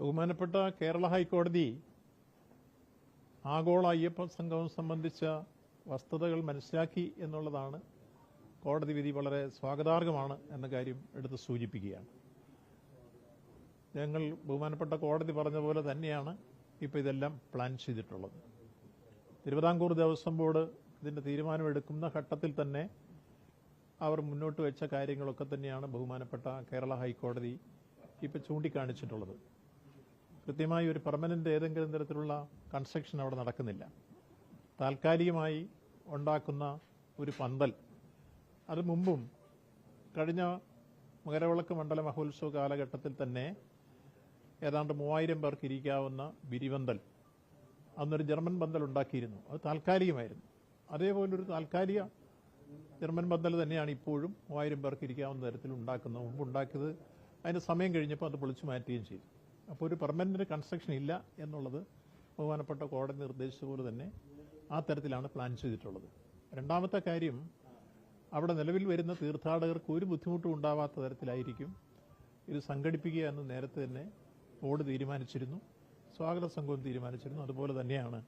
ബഹുമാനപ്പെട്ട കേരള ഹൈക്കോടതി ആഗോള അയ്യപ്പ സംഘം സംബന്ധിച്ച വസ്തുതകൾ മനസ്സിലാക്കി എന്നുള്ളതാണ് കോടതി വിധി വളരെ സ്വാഗതാർഹമാണ് എന്ന കാര്യം എടുത്ത് സൂചിപ്പിക്കുകയാണ്. ഞങ്ങൾ ബഹുമാനപ്പെട്ട കോടതി പറഞ്ഞ പോലെ തന്നെയാണ് ഇപ്പോൾ ഇതെല്ലാം പ്ലാൻ ചെയ്തിട്ടുള്ളത്. തിരുവിതാംകൂർ ദേവസ്വം ബോർഡ് ഇതിന്റെ തീരുമാനമെടുക്കുന്ന ഘട്ടത്തിൽ തന്നെ അവർ മുന്നോട്ട് വെച്ച കാര്യങ്ങളൊക്കെ തന്നെയാണ് ബഹുമാനപ്പെട്ട കേരള ഹൈക്കോടതി ഇപ്പോൾ ചൂണ്ടിക്കാണിച്ചിട്ടുള്ളത്. കൃത്യമായി ഒരു പെർമനന്റ് ഏതെങ്കിലും തരത്തിലുള്ള കൺസ്ട്രക്ഷൻ അവിടെ നടക്കുന്നില്ല. താൽക്കാലികമായി ഉണ്ടാക്കുന്ന ഒരു പന്തൽ. അത് മുമ്പും കഴിഞ്ഞ മകരവിളക്ക് മണ്ഡല മഹോത്സവ കാലഘട്ടത്തിൽ തന്നെ ഏതാണ്ട് മൂവായിരം പേർക്ക് ഇരിക്കാവുന്ന ബിരിവന്തൽ അന്നൊരു ജർമ്മൻ പന്തൽ ഉണ്ടാക്കിയിരുന്നു. അത് താൽക്കാലികമായിരുന്നു. അതേപോലൊരു താൽക്കാലിക ജർമ്മൻ പന്തൽ തന്നെയാണ് ഇപ്പോഴും മൂവായിരം പേർക്ക് ഇരിക്കാവുന്ന തരത്തിൽ ഉണ്ടാക്കുന്നത് മുമ്പ് ഉണ്ടാക്കിയത് അതിന് സമയം കഴിഞ്ഞപ്പോൾ അത് പൊളിച്ചു മാറ്റുകയും ചെയ്തു. അപ്പോൾ ഒരു പെർമനന്റ് കൺസ്ട്രക്ഷൻ ഇല്ല എന്നുള്ളത് ബഹുമാനപ്പെട്ട കോടതി നിർദ്ദേശിച്ച പോലെ തന്നെ ആ തരത്തിലാണ് പ്ലാൻ ചെയ്തിട്ടുള്ളത്. രണ്ടാമത്തെ കാര്യം അവിടെ നിലവിൽ വരുന്ന തീർത്ഥാടകർക്ക് ഒരു ബുദ്ധിമുട്ടും ഉണ്ടാവാത്ത തരത്തിലായിരിക്കും ഇത് സംഘടിപ്പിക്കുക എന്ന് നേരത്തെ തന്നെ ബോർഡ് തീരുമാനിച്ചിരുന്നു. സ്വാഗത സംഘവും തീരുമാനിച്ചിരുന്നു. അതുപോലെ തന്നെയാണ്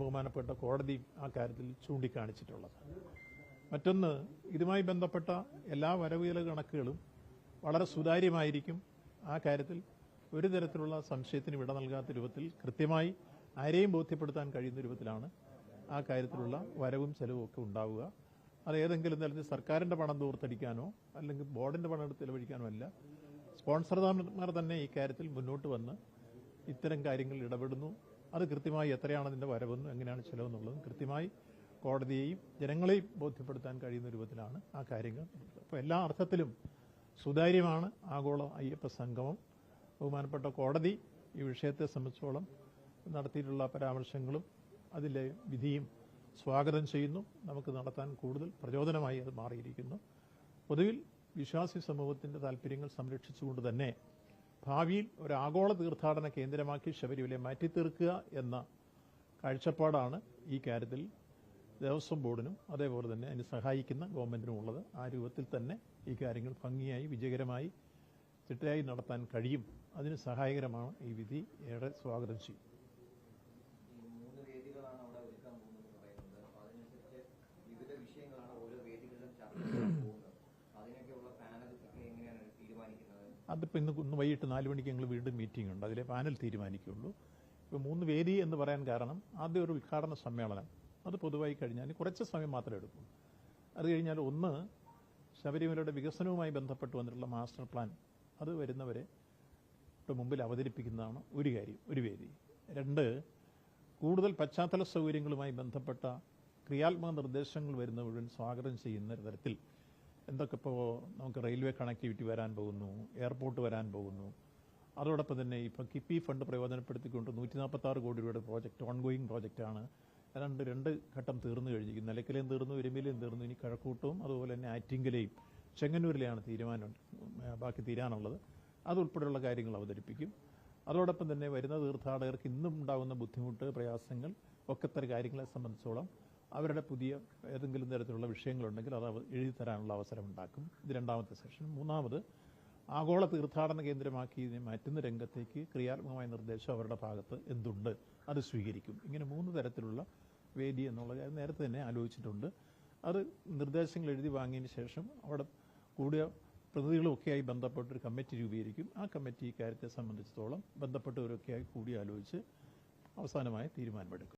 ബഹുമാനപ്പെട്ട കോടതി ആ കാര്യത്തിൽ ചൂണ്ടിക്കാണിച്ചിട്ടുള്ളത്. മറ്റൊന്ന് ഇതുമായി ബന്ധപ്പെട്ട എല്ലാ വരവുചെലവ് കണക്കുകളും വളരെ സുതാര്യമായിരിക്കും ആ കാര്യത്തിൽ ഒരു തരത്തിലുള്ള സംശയത്തിന് വിട നൽകാത്ത രൂപത്തിൽ കൃത്യമായി ആരെയും ബോധ്യപ്പെടുത്താൻ കഴിയുന്ന രൂപത്തിലാണ് ആ കാര്യത്തിലുള്ള വരവും ചെലവും ഒക്കെ ഉണ്ടാവുക. അത് ഏതെങ്കിലും തരത്തിൽ സർക്കാരിന്റെ പണം ദൂർത്തടിക്കാനോ അല്ലെങ്കിൽ ബോർഡിന്റെ പണം എടുത്ത് ചെലവഴിക്കാനോ അല്ല. സ്പോൺസർമാർ തന്നെ ഈ കാര്യത്തിൽ മുന്നോട്ട് വന്ന് ഇത്തരം കാര്യങ്ങളിൽ ഇടപെടുന്നു. അത് കൃത്യമായി എത്രയാണ് അതിന്റെ വരവെന്നും എങ്ങനെയാണ് ചെലവെന്നുള്ളതും കൃത്യമായി കോടതിയെയും ജനങ്ങളെയും ബോധ്യപ്പെടുത്താൻ കഴിയുന്ന രൂപത്തിലാണ് ആ കാര്യങ്ങൾ. അപ്പോൾ എല്ലാ അർത്ഥത്തിലും സുതാര്യമാണ് ആഗോള അയ്യപ്പ സംഗമം. ബഹുമാനപ്പെട്ട കോടതി ഈ വിഷയത്തെ സംബന്ധിച്ചോളം നടത്തിയിട്ടുള്ള പരാമർശങ്ങളും അതിലെ വിധിയും സ്വാഗതം ചെയ്യുന്നു. നമുക്ക് നടത്താൻ കൂടുതൽ പ്രചോദനമായി അത് മാറിയിരിക്കുന്നു. പൊതുവിൽ വിശ്വാസി സമൂഹത്തിന്റെ താല്പര്യങ്ങൾ സംരക്ഷിച്ചുകൊണ്ട് തന്നെ ഭാവിയിൽ ഒരു ആഗോള തീർത്ഥാടന കേന്ദ്രമാക്കി ശബരിമലയെ മാറ്റിത്തീർക്കുക എന്ന കാഴ്ചപ്പാടാണ് ഈ കാര്യത്തിൽ ദേവസ്വം ബോർഡിനും അതേപോലെ തന്നെ അതിന് സഹായിക്കുന്ന ഗവൺമെന്റിനും ഉള്ളത് ആ രൂപത്തിൽ തന്നെ ഈ കാര്യങ്ങൾ ഭംഗിയായി വിജയകരമായി ചിട്ടയായി നടത്താൻ കഴിയും. അതിന് സഹായകരമാണ് ഈ വിധി. ഏറെ സ്വാഗതം ചെയ്യും. അതിപ്പോൾ ഇന്ന് ഇന്ന് വൈകിട്ട് നാല് മണിക്ക് ഞങ്ങൾ വീണ്ടും മീറ്റിംഗ് ഉണ്ട്. അതിലെ പാനൽ തീരുമാനിക്കുള്ളൂ ഇപ്പോൾ മൂന്ന് വേദി എന്ന് പറയാൻ കാരണം ആദ്യം ഒരു ഉദ്ഘാടന സമ്മേളനം. അത് പൊതുവായി കഴിഞ്ഞാൽ കുറച്ച് സമയം മാത്രമേ എടുക്കൂ. അത് കഴിഞ്ഞാൽ ഒന്ന് ശബരിമലയുടെ വികസനവുമായി ബന്ധപ്പെട്ട് വന്നിട്ടുള്ള മാസ്റ്റർ പ്ലാൻ അത് വരുന്നവരെ മുമ്പിൽ അവതരിപ്പിക്കുന്നതാണ് ഒരു കാര്യം ഒരു വേദി. രണ്ട് കൂടുതൽ പശ്ചാത്തല സൗകര്യങ്ങളുമായി ബന്ധപ്പെട്ട ക്രിയാത്മക നിർദ്ദേശങ്ങൾ വരുന്ന മുഴുവൻ സ്വാഗതം ചെയ്യുന്ന തരത്തിൽ എന്തൊക്കെ ഇപ്പോൾ നമുക്ക് റെയിൽവേ കണക്ടിവിറ്റി വരാൻ പോകുന്നു എയർപോർട്ട് വരാൻ പോകുന്നു. അതോടൊപ്പം തന്നെ ഇപ്പോൾ കിപ്പി ഫണ്ട് പ്രയോജനപ്പെടുത്തിക്കൊണ്ട് നൂറ്റി നാൽപ്പത്താറ് കോടി രൂപയുടെ പ്രോജക്റ്റ് ഓൺഗോയിങ് പ്രോജക്റ്റാണ് രണ്ട് രണ്ട് ഘട്ടം തീർന്നു കഴിഞ്ഞിരിക്കുന്നു. നിലക്കലേയും തീർന്നു എരുമയിലെയും തീർന്നു ഇനി കഴക്കൂട്ടവും അതുപോലെ തന്നെ ആറ്റിങ്കലേയും ചെങ്ങന്നൂരിലെയാണ് തീരുമാനം. ഏഹ് ബാക്കി തീരാനുള്ളത്. അതുൾപ്പെടെയുള്ള കാര്യങ്ങൾ അവതരിപ്പിക്കും. അതോടൊപ്പം തന്നെ വരുന്ന തീർത്ഥാടകർക്ക് ഇന്നും ഉണ്ടാകുന്ന ബുദ്ധിമുട്ട് പ്രയാസങ്ങൾ ഒക്കെ തരം കാര്യങ്ങളെ സംബന്ധിച്ചോളം അവരുടെ പുതിയ ഏതെങ്കിലും തരത്തിലുള്ള വിഷയങ്ങളുണ്ടെങ്കിൽ അത് എഴുതി തരാനുള്ള അവസരം ഉണ്ടാക്കും ഇത് രണ്ടാമത്തെ സെഷൻ മൂന്നാമത് ആഗോള തീർത്ഥാടന കേന്ദ്രമാക്കി മാറ്റുന്ന രംഗത്തേക്ക് ക്രിയാത്മകമായ നിർദ്ദേശം അവരുടെ ഭാഗത്ത് എന്തുണ്ട്? അത് സ്വീകരിക്കും. ഇങ്ങനെ മൂന്ന് തരത്തിലുള്ള വേദി എന്നുള്ള കാര്യം നേരത്തെ തന്നെ ആലോചിച്ചിട്ടുണ്ട്. അത് നിർദ്ദേശങ്ങൾ എഴുതി വാങ്ങിയതിന് ശേഷം അവിടെ കൂടിയ പ്രതിനിധികളുമൊക്കെയായി ബന്ധപ്പെട്ട ഒരു കമ്മിറ്റി രൂപീകരിക്കും. ആ കമ്മിറ്റി ഇക്കാര്യത്തെ കാര്യത്തെ സംബന്ധിച്ചിടത്തോളം ബന്ധപ്പെട്ടവരൊക്കെയായി കൂടിയാലോചിച്ച് അവസാനമായ തീരുമാനമെടുക്കും.